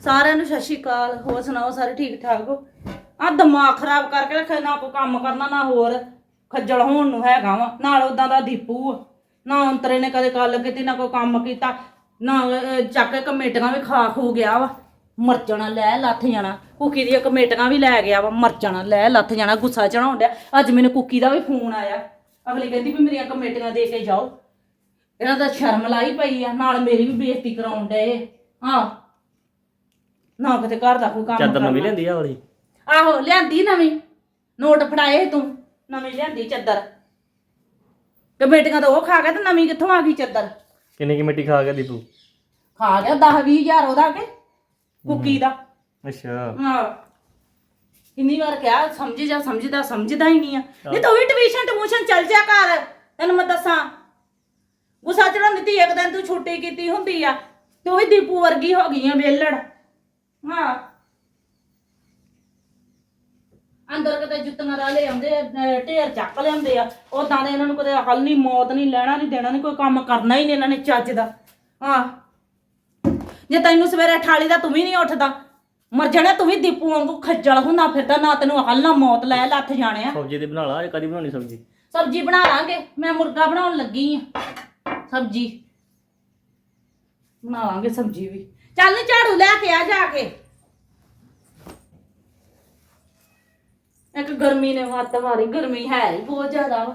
ਸਾਰਿਆਂ ਨੂੰ ਸਤਿ ਸ਼੍ਰੀ ਅਕਾਲ ਹੋਰ ਸੁਣਾਓ ਸਾਰੇ ਠੀਕ ਠਾਕ? ਹੋ ਆ ਦਿਮਾਗ ਖਰਾਬ ਕਰਕੇ ਰੱਖਿਆ ਨਾ ਕੋਈ ਕੰਮ ਕਰਨਾ ਨਾ ਹੋਰ ਖੱਜਲ ਹੋਣ ਨੂੰ ਹੈਗਾ ਵਾ ਨਾਲ ਉਦਾਂ ਦਾ ਦੀਪੂ ਆ। ਨਾ ਅੰਤਰੇ ਨੇ ਕਦੇ ਗੱਲ ਕੀਤੀ ਨਾ ਕੋਈ ਕੰਮ ਕੀਤਾ ਨਾ ਅਹ, ਚੱਕ ਕੇ ਕਮੇਟੀਆਂ ਵੀ ਖਾ ਖੂ ਗਿਆ ਵਾ। ਮਰ ਜਾਣਾ ਲੈ ਲੱਥ ਜਾਣਾ। ਕੁੱਕੀ ਦੀਆਂ ਕਮੇਟੀਆਂ ਵੀ ਲੈ ਗਿਆ ਵਾ ਮਰ ਜਾਣਾ ਲੈ ਲੱਥ ਜਾਣਾ ਗੁੱਸਾ ਚੜਾਉਣ ਡਿਆ। ਅੱਜ ਮੈਨੂੰ ਕੁੱਕੀ ਦਾ ਵੀ ਫੋਨ ਆਇਆ। ਅਗਲੀ ਕਹਿੰਦੀ ਵੀ ਮੇਰੀਆਂ ਕਮੇਟੀਆਂ ਦੇ ਕੇ ਜਾਓ। ਇਹਨਾਂ ਦਾ ਸ਼ਰਮ ਲਾਈ ਪਈ ਆ ਨਾਲ ਮੇਰੀ ਵੀ ਬੇਇੱਜ਼ਤੀ ਕਰਾਉਣ ਡਏ ਹਾਂ। ਨਾ ਕਿਤੇ ਘਰ ਦਾ ਕੋਈ ਕੰਮ ਚਾਦਰ ਨਵੀਂ ਕਰਨਾ। ਲੈਂਦੀ ਆ ਵਾਲੀ? ਆਹੋ ਲਿਆਂਦੀ ਨਵੀਂ। ਨੋਟ ਫੜਾਏ ਤੂੰ। ਨਵੀਂ ਲਿਆਂਦੀ ਚੱਦਰ। ਕਮੇਟੀਆਂ ਤਾਂ ਉਹ ਖਾ ਗਿਆ ਤੇ ਨਵੀਂ ਕਿੱਥੋਂ ਆ ਗਈ ਚੱਦਰ? ਕਿੰਨੀ ਕਮੇਟੀ ਖਾ ਗਿਆ ਦੀਪੂ ਖਾ ਗਿਆ 10 20000 ਉਹਦਾ ਕੇ ਕੁੱਕੀ ਦਾ। ਅੱਛਾ। ਹਾਂ। ਕਿੰਨੀ ਵਾਰ ਕਿਹਾ ਸਮਝੀ ਜਾ ਸਮਝਦਾ ਸਮਝਦਾ ਹੀ ਨਹੀਂ ਆ। ਨਹੀਂ ਤੂੰ ਵੀ ਟਿਊਸ਼ਨ ਟਿਊਸ਼ਨ ਚੱਲ ਜਾ ਕਰ ਤੈਨੂੰ ਮੈਂ ਦੱਸਾਂ ਗੁੱਸਾ ਚੜਾਉਂਦੀ ਤੀ ਇੱਕ ਦਿਨ ਤੂੰ ਛੁੱਟੀ ਕੀਤੀ ਹੁੰਦੀ ਆ। ਤੂੰ ਵੀ ਦੀਪੂ ਵਰਗੀ ਹੋ ਗਈ ਆ ਵੇਲੜ ਹਾਂ। ਅੰਦਰ ਕਿਤੇ ਜੁੱਤੀਆਂ ਦਾ ਲੈ ਆਉਂਦੇ ਆ, ਅਹ ਢੇਰ ਚੱਕ ਲਿਆਉਂਦੇ ਆ। ਉਦਾਂ ਦੇ ਇਹਨਾਂ ਨੂੰ ਕਦੇ ਅਕਲ ਨਹੀਂ ਮੌਤ ਨਹੀਂ ਲੈਣਾ ਨਹੀਂ ਦੇਣਾ ਨਹੀਂ ਕੋਈ ਕੰਮ ਕਰਨਾ ਹੀ ਨਹੀਂ ਇਹਨਾਂ ਨੇ ਚੱਜ ਦਾ। ਹਾਂ। ਜੇ ਤੈਨੂੰ ਸਵੇਰੇ ਠਾਲੀ ਦਾ ਤੂੰ ਵੀ ਨਹੀਂ ਉੱਠਦਾ ਮਰ ਜਾਣਾ ਤੂੰ ਵੀ ਦੀਪੂ ਵਾਂਗੂ ਖੱਜਲ ਹੁੰਦਾ ਫਿਰਦਾ ਨਾ ਤੈਨੂੰ ਅਕਲ ਨਾ ਮੌਤ ਲੈ ਲੱਥ ਜਾਣਿਆ ਸਬਜ਼ੀ ਦੀ ਬਣਾ ਲਾ ਇਹ ਕਦੀ ਬਣਾਉਣੀ ਸਬਜ਼ੀ? ਸਬਜ਼ੀ ਬਣਾ ਲਾਂਗੇ ਮੈਂ ਮੁਰਗਾ ਬਣਾਉਣ ਲੱਗੀ ਆ। ਸਬਜ਼ੀ। ਬਣਾ ਲਾਂਗੇ ਸਬਜ਼ੀ ਵੀ। ਚੱਲ ਨੀ ਝਾੜੂ ਲੈ ਕੇ ਆ ਜਾ ਕੇ। ਇੱਕ ਗਰਮੀ ਨੇ ਹੱਥ ਮਾਰੀ ਗਰਮੀ ਹੈ ਹੀ ਬਹੁਤ ਜ਼ਿਆਦਾ ਵਾ।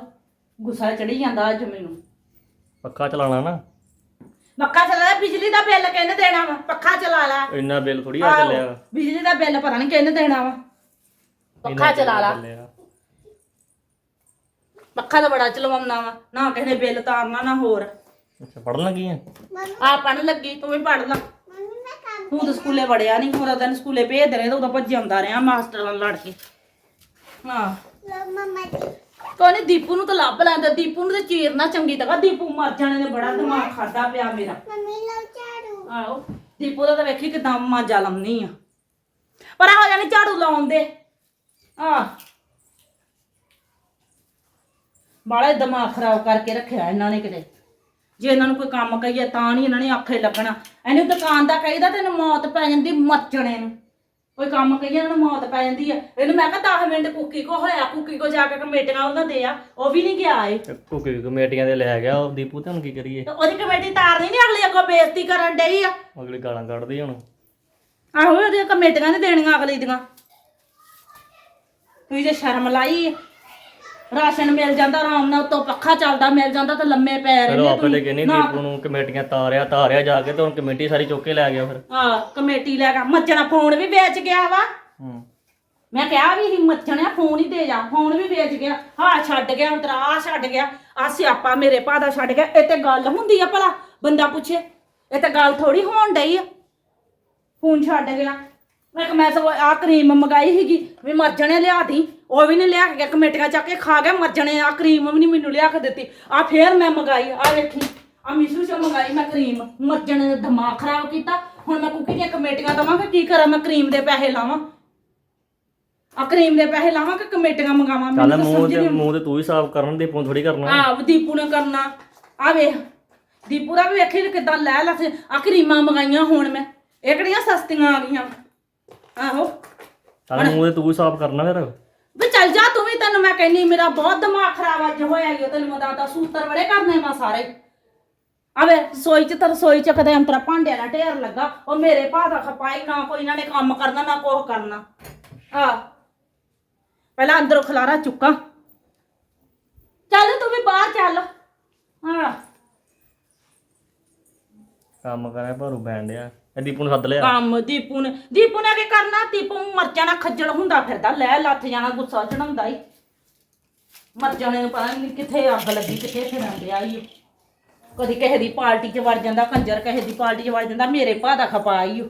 ਗੁੱਸਾ ਚੜੀ ਜਾਂਦਾ ਅੱਜ ਮੈਨੂੰ। ਪੱਖਾ ਚਲਾਣਾ ਨਾ। ਪੱਖਾ ਚਲਾ ਬਿਜਲੀ ਦਾ ਬਿੱਲ ਕਿਹਨੇ ਦੇਣਾ ਵਾ? ਪੱਖਾ ਚਲਾ ਲੈ। ਇੰਨਾ ਬਿੱਲ ਥੋੜੀ ਆ ਚੱਲਿਆ ਬਿਜਲੀ ਦਾ ਬਿੱਲ ਪਤਾ ਨਹੀਂ ਕਿਹਨੇ ਦੇਣਾ ਵਾ। ਪੱਖਾ ਚਲਾ ਲਾ। ਚੱਲਿਆ। ਪੱਖਾ ਤਾਂ ਬੜਾ ਚਲਵਾਉਣਾ ਵਾ ਨਾ ਕਿਸੇ ਨੇ ਬਿੱਲ ਤਾਰਨਾ ਨਾ ਹੋਰ। ਅੱਛਾ ਪੜਨ ਲੱਗੀ ਆ? ਆ ਪੜਨ ਲੱਗੀ ਤੂੰ ਵੀ ਪੜ ਲਾ। ਤੂੰ ਤਾਂ ਸਕੂਲੇ ਵੜਿਆ ਨਹੀਂ ਹੋਰ ਦਿਨ ਸਕੂਲੇ ਭੇਜਦੇ ਰਹੇ ਤਾਂ ਉਦੋਂ ਭੱਜ ਆਉਂਦਾ ਰਿਹਾ ਮਾਸਟਰ ਨਾਲ ਲੜ ਕੇ। ਹਾਂ। ਕੋਈ ਨੀ ਦੀਪੂ ਨੂੰ ਤਾਂ ਲੱਭ ਲੈਂਦਾ। ਦੀਪੂ ਨੂੰ ਤਾਂ ਚੀਰਨਾ ਚੰਗੀ ਤਰ੍ਹਾਂ। ਦੀਪੂ ਮਰ ਜਾਣੇ ਨੇ ਬੜਾ ਦਿਮਾਗ ਖਾਦਾ ਪਿਆ ਮੇਰਾ। ਆਹੋ ਦੀਪੂ ਦਾ ਤਾਂ ਵੇਖੀ ਕਿਦਾਂ ਮਾਂਜਾ ਲੰਮਨੀ ਆ। ਪਰ ਹੋ ਜਾਣੀ ਝਾੜੂ ਲਾਉਣ ਦੇ। ਆ ਬਾਲਾ ਦਿਮਾਗ ਖਰਾਬ ਕਰਕੇ ਰੱਖਿਆ ਇਹਨਾਂ ਨੇ ਕਿਤੇ। ਜੇ ਇਹਨਾਂ ਨੂੰ ਕੋਈ ਕੰਮ ਕਹੀਏ ਤਾਂ ਨਹੀਂ ਇਹਨਾਂ ਨੇ ਆਖੇ ਲੱਗਣਾ। ਇਹਨੂੰ ਦੁਕਾਨ ਦਾ ਕਹੀਦਾ ਤੈਨੂੰ ਮੌਤ ਪੈ ਜਾਂਦੀ ਮੱਚਣੇ ਨੂੰ। ਕੋਈ ਕੰਮ ਇਹਨਾਂ ਨੂੰ ਮੌਤ ਪੈ ਜਾਂਦੀ ਆ। ਇਹਨੂੰ ਮੈਂ ਕਿਹਾ 10 ਮਿੰਟ ਕੁੱਕੀ ਕੋ ਹੋਇਆ ਕੁੱਕੀ ਕੋ ਜਾ ਕੇ ਕਮੇਟੀਆਂ ਉਹਨਾਂ ਦੇ ਆ ਉਹ ਵੀ ਨਹੀਂ ਗਿਆ ਏ ਭੁੱਖੀ ਕਮੇਟੀਆਂ ਦੇ ਲੈ ਗਿਆ ਉਹ ਦੀਪੂ ਤੇ ਹੁਣ ਕੀ ਕਰੀਏ? ਤੇ ਉਹਦੀ ਕਮੇਟੀ ਤਾਰਨੀ ਨਹੀਂ ਅਗਲੀ ਅੱਗੋਂ ਬੇਇੱਜ਼ਤੀ ਕਰਨ ਡਈ ਆ। ਅਗਲੀ ਗਾਲਾਂ ਕੱਢਦੀ ਹੁਣ। ਆਹੋ ਉਹਦੀਆਂ ਕਮੇਟੀਆਂ ਨਹੀਂ ਦੇਣੀਆਂ ਅਗਲੀ ਦੀਆਂ। ਤੁਸੀਂ ਜੇ ਸ਼ਰਮ ਲਾਈ। ਰਾਸ਼ਨ ਮਿਲ ਜਾਂਦਾ ਆਰਾਮ ਨਾਲ ਉੱਤੋਂ ਪੱਖਾ ਚੱਲਦਾ ਮਿਲ ਜਾਂਦਾ ਤਾਂ ਲੰਮੇ ਪੈ ਚਲੋ ਰਹਿੰਦੇ ਆਪੇ ਤੇ। ਕਹਿੰਨੀ ਦੀਪੂ ਨੂੰ ਕਮੇਟੀਆਂ ਤਾਰਿਆ ਤਾਰਿਆ ਜਾ ਕੇ ਤੇ ਹੁਣ ਕਮੇਟੀ ਸਾਰੀ ਚੁੱਕ ਕੇ ਲੈ ਗਿਆ ਫਿਰ। ਹਾਂ ਕਮੇਟੀ ਲੈ ਗਿਆ। ਮੱਚਣਾ ਫੋਨ ਵੀ ਵੇਚ ਗਿਆ ਵਾ। ਹੂੰ। ਮੈਂ ਕਿਹਾ ਵੀ ਹੀ ਮੱਚਣਿਆ ਫੋਨ ਹੀ ਦੇ ਜਾ ਫੋਨ ਵੀ ਵੇਚ ਗਿਆ। ਹਾਂ ਛੱਡ ਗਿਆ ਅੰਤਰਾ ਆ ਛੱਡ ਗਿਆ। ਆ ਸਿਆਪਾ ਮੇਰੇ ਭਾ ਦਾ ਛੱਡ ਗਿਆ। ਇਹ ਤੇ ਗੱਲ ਹੁੰਦੀ ਆ ਭਲਾ। ਬੰਦਾ ਪੁੱਛੇ ਇਹ ਤੇ ਗੱਲ ਥੋੜੀ ਹੋਣ ਡਈ ਆ। ਫੋਨ ਛੱਡ ਗਿਆ। ਮੈਂ ਕਿ ਮੈਂ ਸਭ ਆ ਕਰੀਮ ਮੰਗਾਈ ਸੀਗੀ ਵੀ ਮਰ ਜਣੇ ਲਿਆਤੀ ਉਹ ਵੀ ਨਹੀਂ ਲਿਆ ਕੇ ਕਮੇਟੀਆਂ ਚੱਕ ਕੇ ਖਾ ਗਿਆ ਮਰ ਜਣੇ ਆ ਕਰੀਮ ਵੀ ਨਹੀਂ ਮੈਨੂੰ ਲਿਆ ਕੇ ਦਿੱਤੀ। ਆ ਫੇਰ ਮੈਂ ਮੰਗਾਈ ਆ ਵੇਖੀ ਆ ਮਿਸ਼ੂ ਚੋਂ ਮੰਗਾਈ ਮੈਂ ਕਰੀਮ ਮਰ ਜਣੇ ਨੇ ਦਿਮਾਗ ਖਰਾਬ ਕੀਤਾ ਹੁਣ ਮੈਂ ਕੁੱਕੀ ਦੀਆਂ ਕਮੇਟੀਆਂ ਦਵਾਂਗਾ ਕੀ ਕਰਾਂ ਮੈਂ ਕਰੀਮ ਦੇ ਪੈਸੇ ਲਾਵਾਂ? ਆ ਕਰੀਮ ਦੇ ਪੈਸੇ ਲਾਵਾਂ ਕਿ ਕਮੇਟੀਆਂ ਮੰਗਾਵਾਂ? ਚੱਲ ਤਾਂ ਮੂੰਹ ਸਮਝ ਤੇ ਨਹੀਂ ਮੂੰਹ ਤੇ ਤੂੰ ਹੀ ਸਾਫ਼ ਕਰਨ ਦੀਪੂ ਥੋੜੀ ਕਰਨਾ। ਆ ਦੀਪੂ ਨੇ ਕਰਨਾ। ਆ ਵੇਖ ਦੀਪੂ ਦਾ ਵੀ ਵੇਖੀ ਕਿਦਾਂ ਲੈ ਲੈ ਆ ਕਰੀਮਾਂ ਮੰਗਾਈਆਂ ਹੁਣ ਮੈਂ। ਇਹ ਕਿਹੜੀਆਂ ਸਸਤੀਆਂ ਆ ਗਈਆਂ? ਆਹੋ। ਚੱਲ ਮੂੰਹ ਤੇ ਤੂੰ ਹੀ ਸਾਫ਼ ਕਰਨਾ ਫਿਰ। ਵੀ ਚੱਲ ਜਾ ਤੂੰ ਵੀ ਤੈਨੂੰ ਮੈਂ ਕਹਿੰਨੀ ਮੇਰਾ ਬਹੁਤ ਦਿਮਾਗ ਖਰਾਬ ਅੱਜ ਹੋਇਆ ਈ ਓ ਤੈਨੂੰ ਮੈਂ ਦੱਸਦਾ ਸੂਤਰ ਬੜੇ ਕਰਨੇ ਮੈਂ ਸਾਰੇ। ਆਵੇ ਰਸੋਈ ਚ ਤਾਂ ਰਸੋਈ ਚ ਕਦੇ ਅੰਤਰਾ ਭਾਂਡਿਆਂ ਦਾ ਢੇਰ ਲੱਗਾ ਉਹ ਮੇਰੇ ਭਾ ਦਾ ਖਪਾਈ ਨਾ ਕੋਈ ਇਹਨਾਂ ਨੇ ਕੰਮ ਕਰਨਾ ਨਾ ਕੁਛ ਕਰਨਾ। ਆ। ਪਹਿਲਾਂ ਅੰਦਰੋਂ ਖਲਾਰਾ ਚੁੱਕਾਂ। ਚੱਲ ਤੂੰ ਵੀ ਬਾਹਰ ਚੱਲ। ਹਾਂ ਕੰਮ ਕਰਾਂ, ਭਾਰੂ ਬੈਣ ਡਿਆ। ਇਹ ਦੀਪੂ ਨੂੰ ਸੱਦ ਲਿਆ। ਕੰਮ ਦੀਪੂ ਨੇ ਦੀਪੂ ਨੇ ਕੀ ਕਰਨਾ? ਦੀਪੂ ਮਰ ਜਾਣਾ ਖੱਜਲ ਹੁੰਦਾ ਫਿਰਦਾ, ਲੈ ਲੱਥ ਜਾਣਾ, ਗੁੱਸਾ ਚੜਾਉਂਦਾ ਹੀ ਮਰ ਜਾਣੇ ਨੂੰ ਪਤਾ ਨਹੀਂ ਕਿੱਥੇ ਅੱਗ ਲੱਗੀ, ਕਿੱਥੇ ਫਿਰਨ ਡਿਆ ਈ ਓ। ਕਦੀ ਕਿਸੇ ਦੀ ਪਾਰਟੀ 'ਚ ਵੜ ਜਾਂਦਾ, ਕੰਜਰ ਕਿਸੇ ਦੀ ਪਾਰਟੀ 'ਚ ਵੜ ਜਾਂਦਾ, ਮੇਰੇ ਭਾ ਦਾ ਖਪਾ ਈ ਓ।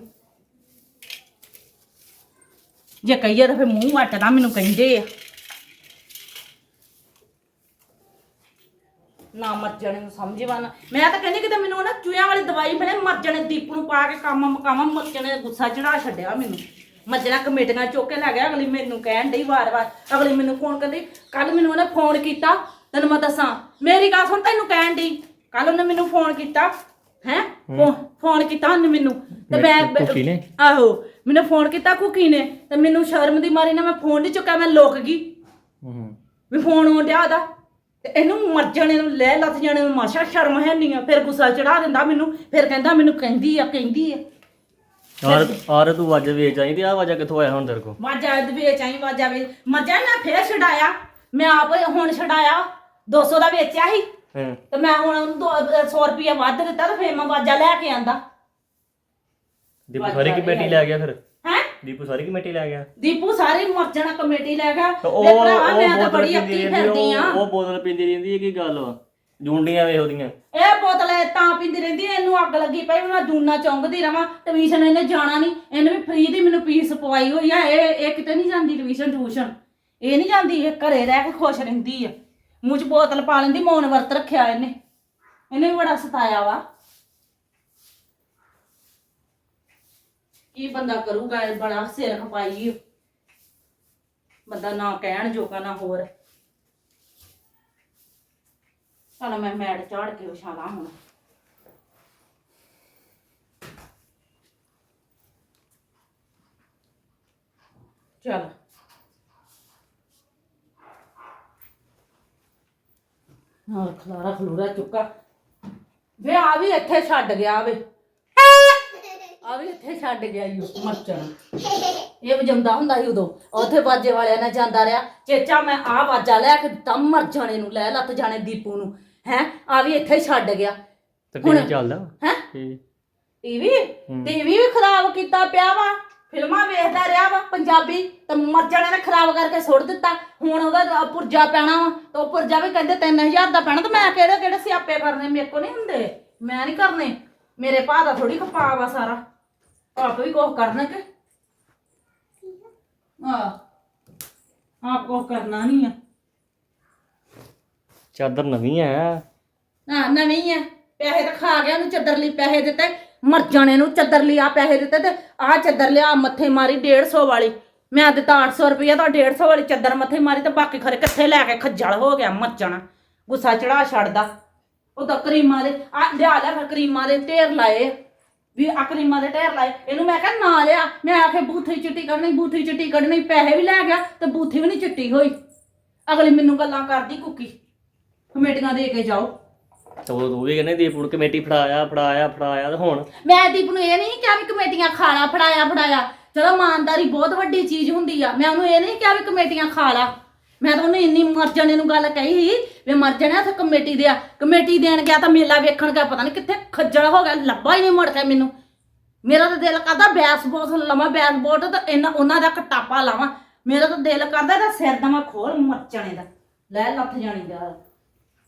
ਜੇ ਕਹੀਏ ਤਾਂ ਫਿਰ ਮੂੰਹ ਵੱਟਦਾ, ਮੈਨੂੰ ਕਹਿੰਦੇ ਆ। ਨਾ ਮਰ ਜਾਣੇ ਨੂੰ ਸਮਝਵਾ ਨਾ ਮੈਂ ਤਾਂ ਕਹਿੰਦੀ ਕਿਤੇ ਮੈਨੂੰ ਨਾ ਚੂਹਿਆਂ ਵਾਲੀ ਦਵਾਈ ਮਿਲੇ ਮਰ ਜਾਣੇ ਦੀਪ ਨੂੰ ਪਾ ਕੇ ਕੰਮ ਮਕਾਵਾਂ ਮਰ ਜਾਣੇ ਗੁੱਸਾ ਚੜਾ ਛੱਡਿਆ ਮੈਨੂੰ। ਮੱਜਣਾ ਕਮੇਟੀਆਂ ਚੁੱਕ ਕੇ ਲੈ ਗਿਆ ਅਗਲੀ ਮੈਨੂੰ ਕਹਿਣ ਡਈ ਵਾਰ-ਵਾਰ। ਅਗਲੀ ਮੈਨੂੰ ਫੋਨ ਕਰਦੀ ਕੱਲ ਮੈਨੂੰ ਉਹਨੇ ਫੋਨ ਕੀਤਾ ਤੈਨੂੰ ਮੈਂ ਦੱਸਾਂ। ਮੇਰੀ ਗੱਲ ਸੁਣ ਤੈਨੂੰ ਕਹਿਣ ਡਈ ਕੱਲ ਉਹਨੇ ਮੈਨੂੰ ਫੋਨ ਕੀਤਾ ਹੈ? ਫੋਨ ਕੀਤਾ ਉਹਨੇ ਮੈਨੂੰ। ਤੇ ਮੈਂ ਕੁਕੀ ਨੇ। ਆਹੋ ਮੈਨੂੰ ਫੋਨ ਕੀਤਾ ਕੁਕੀ ਨੇ। ਤੇ ਮੈਨੂੰ ਸ਼ਰਮ ਦੀ ਮਾਰੀ ਨਾ ਮੈਂ ਫੋਨ ਨਹੀਂ ਚੁੱਕਿਆ ਮੈਂ ਲੁਕ ਗਈ। ਹੂੰ। ਵੀ ਫੋਨ ਆਉਣ ਡਿਆ ਉਹਦਾ। ਤੇ ਇਹਨੂੰ ਮਰ ਜਾਣੇ ਨੂੰ ਲੈ ਲੱਥ ਜਾਣੇ ਨੂੰ ਮਾਸ਼ਾ ਸ਼ਰਮ ਹੈ ਨਹੀਂ ਆ। ਫਿਰ ਗੁੱਸਾ ਚੜਾ ਦਿੰਦਾ ਮੈਨੂੰ ਫਿਰ ਕਹਿੰਦਾ ਮੈਨੂੰ ਕਹਿੰਦੀ ਆ ਕਹਿੰਦੀ ਆ। ਆਰ ਆਰ ਤੂੰ ਵਾਜ ਵੇਚ ਆਈ ਤੇ ਆ ਵਾਜਾ ਕਿੱਥੋਂ ਆਇਆ ਹੁਣ ਤੇਰੇ ਕੋ ਵਾਜਾ ਵੇਚ ਆਈ ਵਾਜਾ ਵੇ ਮਜਾ ਨਾ ਫੇਰ ਛਡਾਇਆ। ਮੈਂ ਆਪ ਹੁਣ ਛਡਾਇਆ। 200 ਦਾ ਵੇਚਿਆ ਸੀ। ਹਾਂ। ਤੇ ਮੈਂ ਹੁਣ ਉਹਨੂੰ 100 ਰੁਪਏ ਵੱਧ ਦਿੱਤਾ ਤੇ ਫੇਰ ਮੈਂ ਵਾਜਾ ਲੈ ਕੇ ਆਂਦਾ। ਦੀਪੂ ਸਾਰੀ ਕਮੇਟੀ ਲੈ ਗਿਆ ਫਿਰ। ਦੀਪੂ ਸਾਰੀ ਕਮੇਟੀ ਲੈ ਗਿਆ। ਦੀਪੂ ਸਾਰੀ ਮਰਜਣਾ ਕਮੇਟੀ ਲੈ ਗਿਆ। ਤੇ ਉਹ ਭਰਾਵਾ ਮੈਂ ਉਹ ਤਾਂ ਬੋਤਲ ਬੜੀ ਪੀਂਦੀ ਰਹਿੰਦੀ ਫਿਰਦੀ ਆ। ਉਹ ਉਹ ਬੋਤਲ ਪੀਂਦੀ ਰਹਿੰਦੀ ਹੈ ਕੀ ਗੱਲ ਵਾ? ਜੁੰਡੀਆਂ ਵੇ ਉਹਦੀਆਂ ਇਹ ਬੋਤਲ ਇਹ ਤਾਂ ਪੀਂਦੀ ਰਹਿੰਦੀ ਐ, ਇਹਨੂੰ ਅੱਗ ਲੱਗੀ ਪਈ ਮੈਂ ਦੂਨਾ ਚੌਂਕਦੀ ਰਵਾਂ ਟਿਊਸ਼ਨ ਇਹਨੇ ਜਾਣਾ ਨਹੀਂ ਇਹਨੇ ਵੀ ਫ੍ਰੀ ਦੀ ਮੈਨੂੰ ਫੀਸ ਪਵਾਈ ਹੋਈ ਆ ਇਹ ਇਹ ਕਿਤੇ ਨਹੀਂ ਜਾਂਦੀ ਟਿਊਸ਼ਨ ਟਿਊਸ਼ਨ ਇਹ ਨਹੀਂ ਜਾਂਦੀ ਇਹ ਘਰੇ ਰਹਿ ਕੇ ਖੁਸ਼ ਰਹਿੰਦੀ ਆ। ਮੂੰਹ 'ਚ ਬੋਤਲ ਪਾ ਲੈਂਦੀ ਮੌਨ ਵਰਤ ਰੱਖਿਆ ਇਹਨੇ। ਇਹਨੇ ਵੀ ਬੜਾ ਸਤਾਇਆ ਵਾ। ਕੀ ਬੰਦਾ ਕਰੂਗਾ? ਇਹ ਬੜਾ ਸਿਰ ਖਪਾਈ। ਬੰਦਾ ਨਾ ਕਹਿਣ ਜੋਗਾ, ਨਾ ਹੋਰ। ਚਲ ਮੈਂ ਮੈੜ ਚਾੜ ਕੇ ਵਿਛਾਲਾ ਹੁਣ। ਚਲ। ਹਾਂ ਖਲਾਰਾ ਖਲੂਰਾ ਚੁੱਕਾ। ਵੇ ਆ ਵੀ ਇੱਥੇ ਛੱਡ ਗਿਆ ਵੇ। ਆ ਵੀ ਇੱਥੇ ਛੱਡ ਗਿਆ ਈ ਉਹ ਮਰਚਣ ਇਹ ਵਜਾਉਂਦਾ ਹੁੰਦਾ ਸੀ ਉਦੋਂ। ਉੱਥੇ ਬਾਜੇ ਵਾਲਿਆਂ ਨਾਲ ਜਾਂਦਾ ਰਿਹਾ। ਚੇਚਾ ਮੈਂ ਆ ਬਾਜਾ ਲੈ ਕੇ ਦਿੱਤਾ ਮਰ ਜਾਣੇ ਨੂੰ ਲੈ ਲੱਤ ਜਾਣੇ ਦੀਪੂ ਨੂੰ। ਹੈ? ਆ ਵੀ ਇੱਥੇ ਛੱਡ ਗਿਆ। ਤੇ ਹੁਣ- ਚੱਲਦਾ? ਹੈ? TV TV? ਹੂੰ। ਟੀਵੀ ਵੀ ਖਰਾਬ ਕੀਤਾ ਪਿਆ ਵਾ। ਫਿਲਮਾਂ ਵੇਖਦਾ ਰਿਹਾ ਵਾ ਪੰਜਾਬੀ। ਤੇ ਮਰ ਜਾਣੇ ਨੇ ਖਰਾਬ ਕਰਕੇ ਸੁੱਟ ਦਿੱਤਾ। ਹੁਣ ਉਹਦਾ ਪੁਰਜਾ ਪੈਣਾ ਵਾ। ਤੇ ਉਹ ਪੁਰਜਾ ਵੀ ਕਹਿੰਦੇ 3000 ਦਾ ਪੈਣਾ। ਤੇ ਮੈਂ ਕਿਹੜੇ ਕਿਹੜੇ ਸਿਆਪੇ ਕਰਨੇ? ਮੇਰੇ ਕੋ ਨਹੀਂ ਹੁੰਦੇ। ਮੈਂ ਨਹੀਂ ਕਰਨੇ। ਮੇਰੇ ਭਾ ਦਾ ਥੋੜੀ ਖਪਾ ਵਾ ਸਾਰਾ। ਆਪ ਵੀ ਕੁਝ ਕਰਨਾ ਕਿ? ਆ ਆਪ ਕੁਝ ਕਰਨਾ ਨਹੀਂ ਆ। ਚਾਦਰ ਨਵੀਂ ਆ। ਨਾ ਨਵੀਂ ਹੈ ਪੈਸੇ ਤਾਂ ਖਾ ਗਿਆ ਉਹਨੂੰ ਚੱਦਰ ਲਈ ਪੈਸੇ ਦਿੱਤੇ। ਮਰ ਜਾਣੇ ਨੂੰ ਚੱਦਰ ਲਈ ਆ ਪੈਸੇ ਦਿੱਤੇ ਤੇ ਆ ਚੱਦਰ ਲਿਆ ਮੱਥੇ ਮਾਰੀ 150 ਵਾਲੀ। ਮੈਂ ਦਿੱਤਾ 800 ਰੁਪਇਆ ਤਾਂ 150 ਵਾਲੀ ਚੱਦਰ ਮੱਥੇ ਮਾਰੀ ਤੇ ਬਾਕੀ ਖਰੇ ਕਿੱਥੇ ਲੈ ਕੇ ਖੱਜਲ ਹੋ ਗਿਆ ਮਰ ਜਾਣਾ। ਗੁੱਸਾ ਚੜਾ ਛੱਡਦਾ। ਉਹ ਤਾਂ ਕਰੀਮਾਂ ਦੇ ਆ ਲਿਆ ਲਿਆ ਕਰੀਮਾਂ ਦੇ ਢੇਰ ਲਾਏ ਵੀ ਆ ਕਰੀਮਾਂ ਦੇ ਢੇਰ ਲਾਏ ਇਹਨੂੰ ਮੈਂ ਕਿਹਾ ਨਾ ਲਿਆ। ਮੈਂ ਆਖੇ ਬੂਥੀ ਚਿੱਟੀ ਕੱਢਣੀ ਬੂਥੀ ਚਿੱਟੀ ਕੱਢਣੀ ਪੈਸੇ ਵੀ ਲੈ ਗਿਆ ਤੇ ਬੂਥੀ ਵੀ ਨਹੀਂ ਚਿੱਟੀ ਹੋਈ। ਅਗਲੀ ਮੈਨੂੰ ਗੱਲਾਂ ਕਰਦੀ ਕੁੱਕੀ। ਕਮੇਟੀਆਂ ਦੇ ਕੇ ਜਾਓ। ਤੇ ਉਹ ਵੀ ਕਹਿੰਦੇ ਦੀਪੂ ਨੂੰ ਕਮੇਟੀ ਫੜਾਇਆ ਫੜਾਇਆ ਫੜਾਇਆ ਤੇ ਹੁਣ? ਮੈਂ ਦੀਪ ਨੂੰ ਇਹ ਨਹੀਂ ਕਿਹਾ ਵੀ ਕਮੇਟੀਆਂ ਖਾਲਾ ਫੜਾਇਆ ਫੜਾਇਆ। ਚਲੋ ਇਮਾਨਦਾਰੀ ਬਹੁਤ ਵੱਡੀ ਚੀਜ਼ ਹੁੰਦੀ ਆ ਮੈਂ ਉਹਨੂੰ ਇਹ ਨਹੀਂ ਕਿਹਾ ਵੀ ਕਮੇਟੀਆਂ ਖਾਲਾ। ਮੈਂ ਤਾਂ ਉਹਨੂੰ ਇੰਨੀ ਮਰ ਜਾਣੇ ਨੂੰ ਗੱਲ ਕਹੀ ਸੀ ਵੀ ਮਰ ਜਾਣਾ ਉੱਥੇ ਕਮੇਟੀ ਦੇ ਆ। ਕਮੇਟੀ ਦੇਣ ਗਿਆ ਤਾਂ ਮੇਲਾ ਵੇਖਣ ਗਿਆ, ਪਤਾ ਨਹੀਂ ਕਿੱਥੇ ਖੱਜਲ ਹੋ ਗਿਆ, ਲੱਭਾ ਹੀ ਨਹੀਂ ਮੁੜ ਕੇ ਮੈਨੂੰ। ਮੇਰਾ ਤਾਂ ਦਿਲ ਕਰਦਾ ਬੈਸ ਬੋਸ ਲਵਾਂ, ਬੈਸ ਬੋਟ ਇਹਨਾਂ ਉਹਨਾਂ ਦਾ ਕਟਾਪਾ ਲਾਵਾਂ। ਮੇਰਾ ਤਾਂ ਦਿਲ ਕਰਦਾ ਇਹਦਾ ਸਿਰ ਦਾ ਮੈਂ ਖੋਲ ਮਰਚਣੇ ਦਾ। ਲੈ ਲੱਥ ਜਾਣੀ ਦਾ।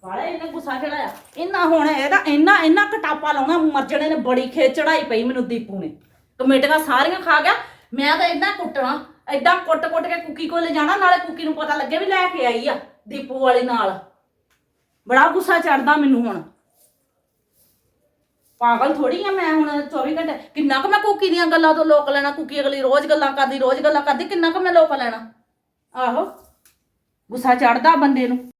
ਵਾਲੇ ਇਹਨੇ ਗੁੱਸਾ ਚੜਾਇਆ। ਇੰਨਾ ਹੁਣ ਇਹਦਾ ਇੰਨਾ ਇੰਨਾ ਕਟਾਪਾ ਲਾਉਣਾ ਮਰਜਣੇ ਨੇ ਬੜੀ ਖੇਚ ਚੜਾਈ ਪਈ ਮੈਨੂੰ ਦੀਪੂ ਨੇ। ਕਮੇਟੀਆਂ ਸਾਰੀਆਂ ਖਾ ਗਿਆ। ਮੈਂ ਤਾਂ ਇਦਾਂ ਕੁੱਟਣਾ ਇਦਾਂ ਕੁੱਟ-ਕੁੱਟ ਕੇ ਕੁੱਕੀ ਕੋਲ ਜਾਣਾ, ਨਾਲੇ ਕੁੱਕੀ ਨੂੰ ਪਤਾ ਲੱਗੇ ਵੀ ਲੈ ਕੇ ਆਈ ਆ ਦੀਪੂ ਵਾਲੀ ਨਾਲ। ਬੜਾ ਗੁੱਸਾ ਚੜਦਾ ਮੈਨੂੰ ਹੁਣ। ਪਾਗਲ ਥੋੜੀ ਆ ਮੈਂ ਹੁਣ 24 ਘੰਟੇ। ਕਿੰਨਾ ਕੁ ਮੈਂ ਕੁੱਕੀ ਦੀਆਂ ਗੱਲਾਂ ਤੋਂ ਲੋਕ ਲੈਣਾ, ਕੁੱਕੀ ਅਗਲੀ ਰੋਜ਼ ਗੱਲਾਂ ਕਰਦੀ, ਰੋਜ਼ ਗੱਲਾਂ ਕਰਦੀ, ਕਿੰਨਾ ਕੁ ਮੈਂ ਲੋਕ ਲੈਣਾ। ਆਹੋ, ਗੁੱਸਾ ਚੜਦਾ ਬੰਦੇ ਨੂੰ।